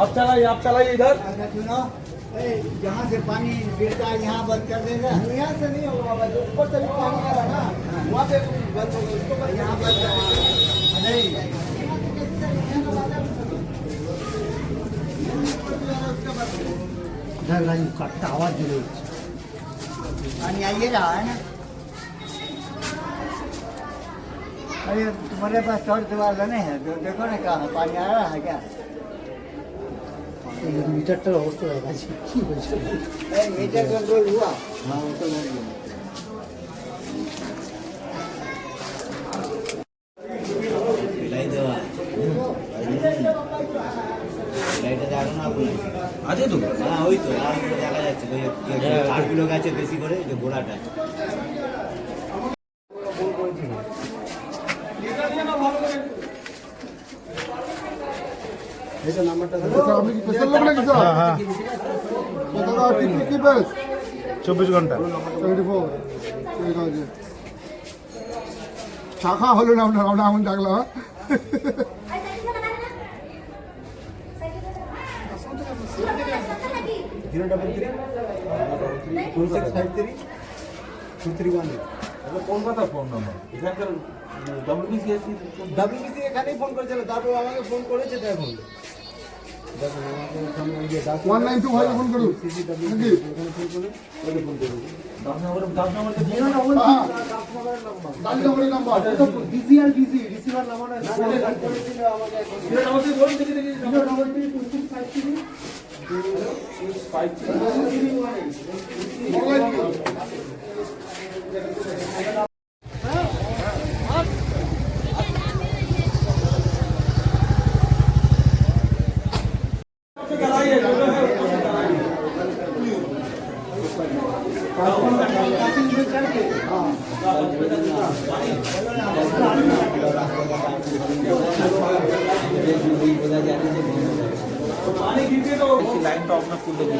आप चलाइए आप चलाइए इधर। अच्छा ए, जहाँ से पानी गिरता है यहाँ बंद कर देगा। यहाँ से नहीं होगा बाबा जो ऊपर से भी पानी आ रहा है ना। वहाँ पे बंद होगा उसको बंद यहाँ बंद कर नहीं हूँ ज़रूर पानी आइए रहा है ना। अरे तुम्हारे पास टॉर्च वाला नहीं है तो देखो ना कहाँ है, पानी आ रहा है क्या মিটারটার অবস্থা দেখাচ্ছি কি বলছো ए, मीटर कंट्रोल हुआ हाँ वो तो हो गया লাইটে দেখো না আপনার আছে তো হ্যাঁ ওই তো লাল করে দেখা যাচ্ছে ওই যে তারগুলো গেছে বেশি করে যে গোড়াটা চব্বিশ ঘণ্টা। শাখা হলো না আপনার আমরা এমন ডাকলাম zero double three two six five three two three one কলকাতার ফোন নাম্বার এখানকার ডব্লিউবিসিএসসি ডাব্লিউবিসি এখানেই ফোন করেছিল তারপর আমাকে ফোন করেছে তো এখন দেখুন আমাকে ওখানে ওই যে ডাক one nine two five phone করুন সিসিডব্লিউ নাকি ওখানে ফোন করুন ওকে ফোন করুন দাসনগর দাসনগরকে দিয়ে হ্যাঁ গাড়ি নম্বরের নাম্বার বিজি আর বিজি রিসিভার নামানো করেছিল আমাকে এখন জিরো ডবল থ্রি বলুন দেখি দেখি zero double three two six five three five লাইনটা আপনার খুলতে দিন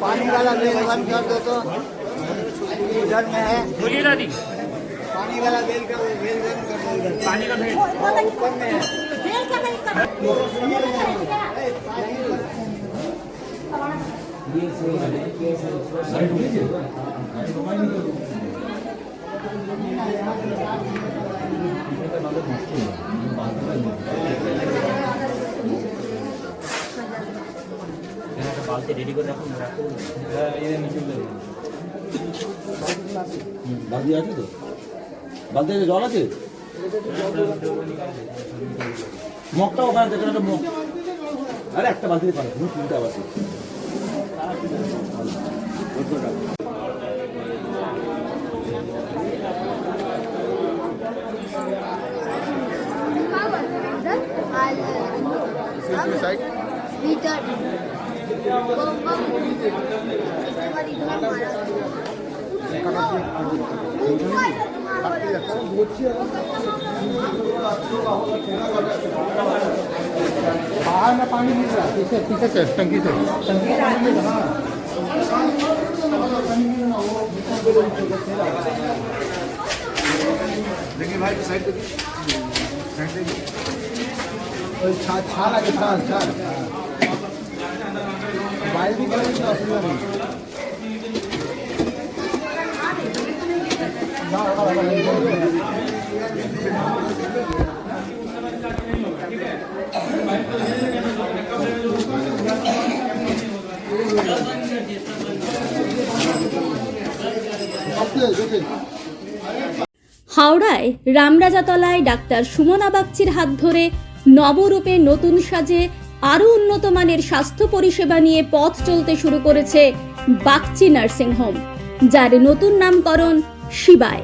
पानी वाला बेल बंद कर दो तो इधर में है। बोलिए दादी। पानी वाला बेल का बेल गर्म कर दो इधर। पानी का बेल ऊपर में है। बेल का बेल का ये से ये से साइड में दे बाल्टी रेडी कर रखो रखो ये नीचे उधर বালতি আছে তো বালতি জল আছে মগটাও ওখানে দেখেন একটা মগ আরে একটা বালতি পারে তুমি তিনটা বালতি Peter, Bombam, Peter, Maria, Mara. बाहर में पानी मिल रहा है। पीछे से टंकी से टंकी से भाई साइड देखिए साइड देखिए ओए छा छा लगे छा छा भी करेंगे হাওড়ায় রামরাজাতলায় ডাক্তার সুমনা বাগচির হাত ধরে নবরূপে নতুন সাজে আরও উন্নত মানের স্বাস্থ্য পরিষেবা নিয়ে পথ চলতে শুরু করেছে বাগচি নার্সিং হোম, যার নতুন নামকরণ শিবায়।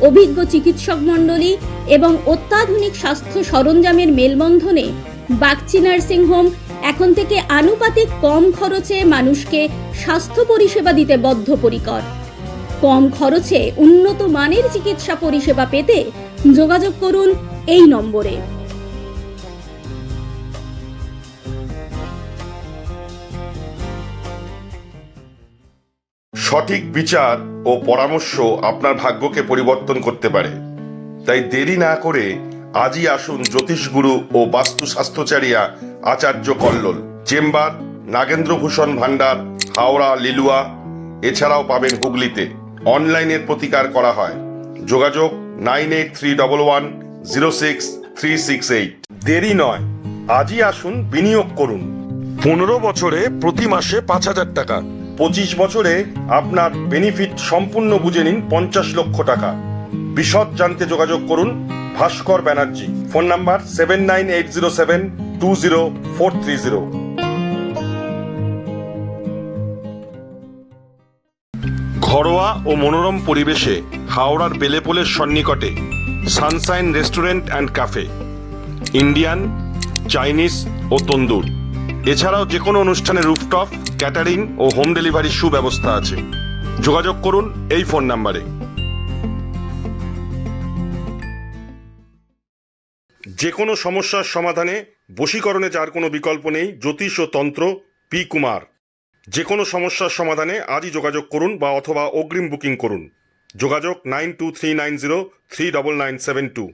অভিজ্ঞ চিকিৎসক মণ্ডলী এবং অত্যাধুনিক স্বাস্থ্য সরঞ্জামের মেলবন্ধনে বাগচি নার্সিং হোম এখন থেকে আনুপাতিক কম খরচে মানুষকে স্বাস্থ্য পরিষেবা দিতে বদ্ধপরিকর। কম খরচে উন্নত মানের চিকিৎসা পরিষেবা পেতে যোগাযোগ করুন এই নম্বরে। সঠিক বিচার ও পরামর্শ আপনার ভাগ্যকে পরিবর্তন করতে পারে। তাই দেরি না করে আজই আসুন জ্যোতিষগুরু ও বাস্তু স্বাস্থ্যচারিয়া আচার্য কল্লোল, চেম্বার, নাগেন্দ্রভূষণ ভান্ডার হাওড়া, লিলুয়া, এছাড়াও পাবেন হুগলিতে। অনলাইনের প্রতিকার করা হয়। যোগাযোগ nine eight three double one zero six three six eight. দেরি নয়, আজই আসুন বিনিয়োগ করুন। পনেরো বছরে প্রতি মাসে পাঁচ হাজার টাকা। পঁচিশ বছরে আপনার বেনিফিট সম্পূর্ণ বুঝে নিন পঞ্চাশ লক্ষ টাকা। বিশদ জানতে যোগাযোগ করুন Bhaskar Banerjee. Phone number seven nine eight zero seven two zero four three zero. ঘরোয়া ও মনোরম পরিবেশে হাওড়ার বেলেপোলের সন্নিকটে sunshine restaurant and cafe. Indian, Chinese ও তন্দুর। এছাড়াও যে কোনো অনুষ্ঠানে রুফটপ ক্যাটারিং ও হোম ডেলিভারির সুব্যবস্থা আছে। যোগাযোগ করুন এই ফোন নাম্বারে যে কোনো সমস্যার সমাধানে বশীকরণে যার কোনো বিকল্প নেই, জ্যোতিষ ও তন্ত্র পি কুমার। যে কোনো সমস্যার সমাধানে আজই যোগাযোগ করুন বা অথবা অগ্রিম বুকিং করুন। যোগাযোগ nine two three nine zero three double nine seven two.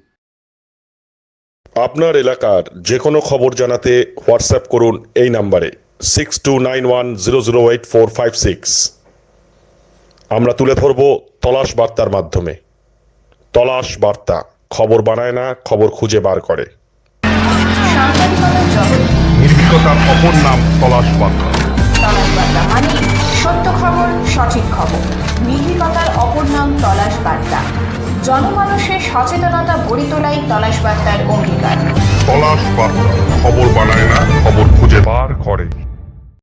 আপনার এলাকার যে কোনো খবর জানাতে হোয়াটসঅ্যাপ করুন এই নাম্বারে six two nine one zero zero eight four five six আমরা তুলে ধরব তলাশ বার্তার মাধ্যমে। তলাশ বার্তা খবর বানায় না খবর খুঁজে বার করে। নির্ভীকতার অপর নাম তলাশ বার্তা। তলাশ বার্তা মানে সত্য খবর সঠিক খবর। নির্ভীকতার অপর নাম তলাশ বার্তা। জনমানুষের সচেতনতা গড়ে তোলাই তলাশ বার্তার অঙ্গীকার। তলাশ বার্তা খবর বানায় না খবর খুঁজে বার করে।